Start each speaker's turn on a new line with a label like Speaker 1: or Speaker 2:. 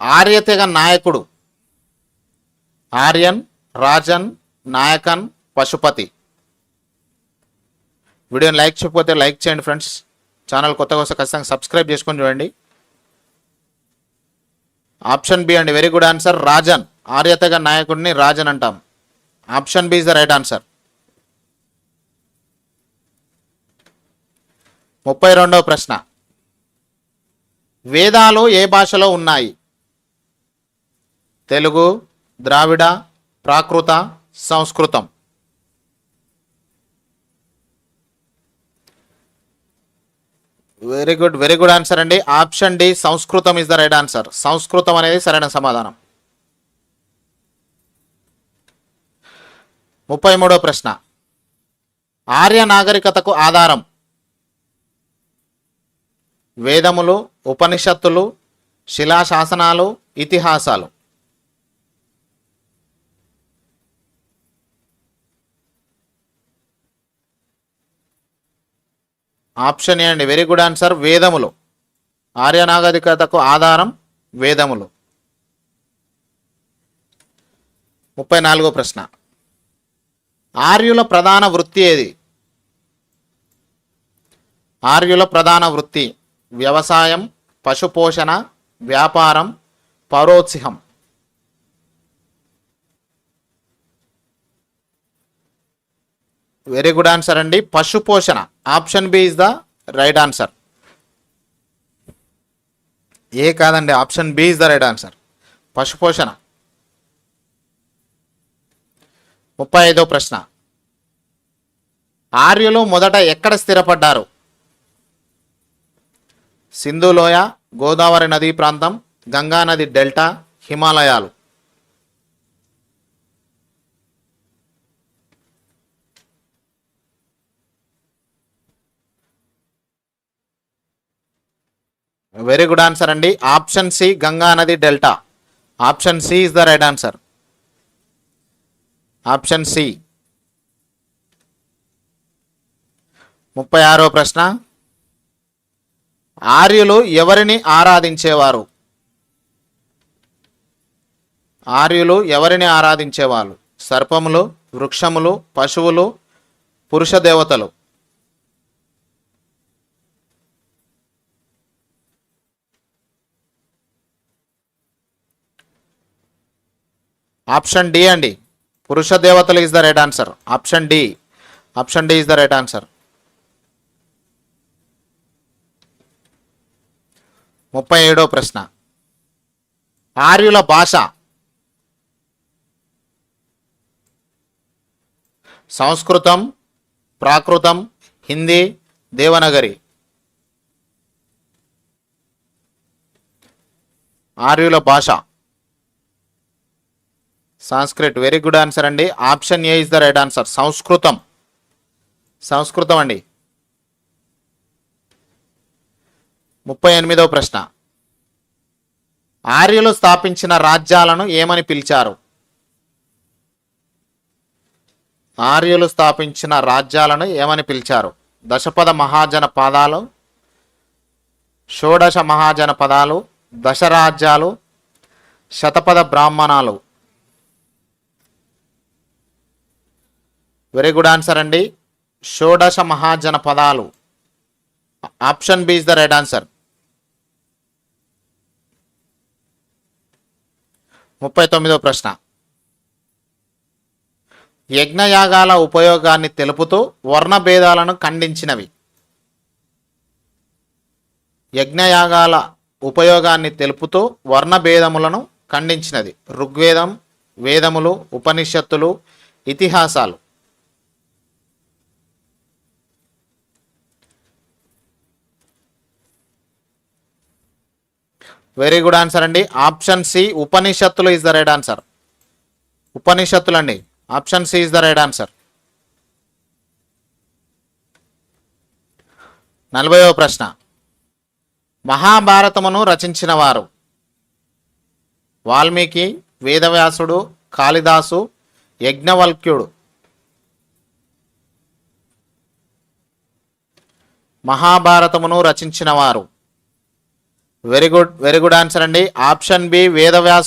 Speaker 1: ఆర్యతెగ నాయకుడు. ఆర్యన్ రాజన్ నాయకన్ పశుపతి. వీడియోని లైక్ చెప్పిపోతే లైక్ చేయండి ఫ్రెండ్స్. ఛానల్ కొత్తగా వస్తే ఖచ్చితంగా సబ్స్క్రైబ్ చేసుకొని చూడండి. ఆప్షన్ బి అండి వెరీ గుడ్ ఆన్సర్ రాజన్. ఆర్యతెగ నాయకుడిని రాజన్ అంటాం. Option B is the right answer. ముప్పై రెండవ ప్రశ్న. వేదాలు ఏ భాషలో ఉన్నాయి? Telugu Dravida Prakrit Samskritam. Very good very good answer అండి. Option D Samskritam is the right answer Samskritam అనేది సరైన సమాధానం. ముప్పై మూడో ప్రశ్న. ఆర్య నాగరికతకు ఆధారం. వేదములు ఉపనిషత్తులు శిలాశాసనాలు ఇతిహాసాలు. ఆప్షన్ ఏ అండి. వెరీ గుడ్ ఆన్సర్ వేదములు. ఆర్య నాగరికతకు ఆధారం వేదములు. ముప్పై నాలుగో ప్రశ్న. ఆర్యుల ప్రధాన వృత్తి ఏది? ఆర్యుల ప్రధాన వృత్తి వ్యవసాయం పశుపోషణ వ్యాపారం పరోత్సిహం. వెరీ గుడ్ ఆన్సర్ అండి. పశుపోషణ. Option B is the right answer A కాదండి option B is the right answer పశుపోషణ. ముప్పై ఐదో ప్రశ్న. ఆర్యులు మొదట ఎక్కడ స్థిరపడ్డారు? సింధులోయ గోదావరి నదీ ప్రాంతం గంగా నది డెల్టా హిమాలయాలు. వెరీ గుడ్ ఆన్సర్ అండి ఆప్షన్ సి గంగా నది delta option C is the right answer option C ముప్పై ఆరో ప్రశ్న. ఆర్యులు ఎవరిని ఆరాధించేవారు? ఆర్యులు ఎవరిని ఆరాధించేవారు? సర్పములు వృక్షములు పశువులు పురుష దేవతలు. ఆప్షన్ డి అండి. పురుష దేవతలు is the right answer option D. Option D is the right answer ముప్పై ఏడో ప్రశ్న. ఆర్యుల భాష సంస్కృతం ప్రాకృతం హిందీ దేవనగరి. ఆర్యుల భాష. సాంస్క్రిట్ వెరీ గుడ్ ఆన్సర్ అండి. Option A is the right answer Samskritam. Samskritam అండి. ముప్పై ఎనిమిదవ ప్రశ్న. ఆర్యులు స్థాపించిన రాజ్యాలను ఏమని పిలిచారు? ఆర్యులు స్థాపించిన రాజ్యాలను ఏమని పిలిచారు? దశపద మహాజన పదాలు షోడశ మహాజన పదాలు దశరాజ్యాలు శతపద బ్రాహ్మణాలు. వెరీ గుడ్ ఆన్సర్ అండి. షోడశ మహాజన పదాలు. Option B is the right answer ముప్పై తొమ్మిదో ప్రశ్న. యజ్ఞయాగాల ఉపయోగాన్ని తెలుపుతూ వర్ణ భేదాలను ఖండించినవి. యజ్ఞయాగాల ఉపయోగాన్ని తెలుపుతూ వర్ణ భేదములను ఖండించినది. ఋగ్వేదం వేదములు ఉపనిషత్తులు ఇతిహాసాలు. వెరీ గుడ్ ఆన్సర్ అండి. ఆప్షన్ సి ఉపనిషత్తులు ఇస్ ద రైట్ ఆన్సర్ ఉపనిషత్తులు అండి option C is the right answer నలభైవ ప్రశ్న. మహాభారతమును రచించిన వారు వాల్మీకి వేదవ్యాసుడు కాళిదాసు యజ్ఞవల్క్యుడు. మహాభారతమును రచించిన వారు very good very good answer అండి. Option B Vedavyasa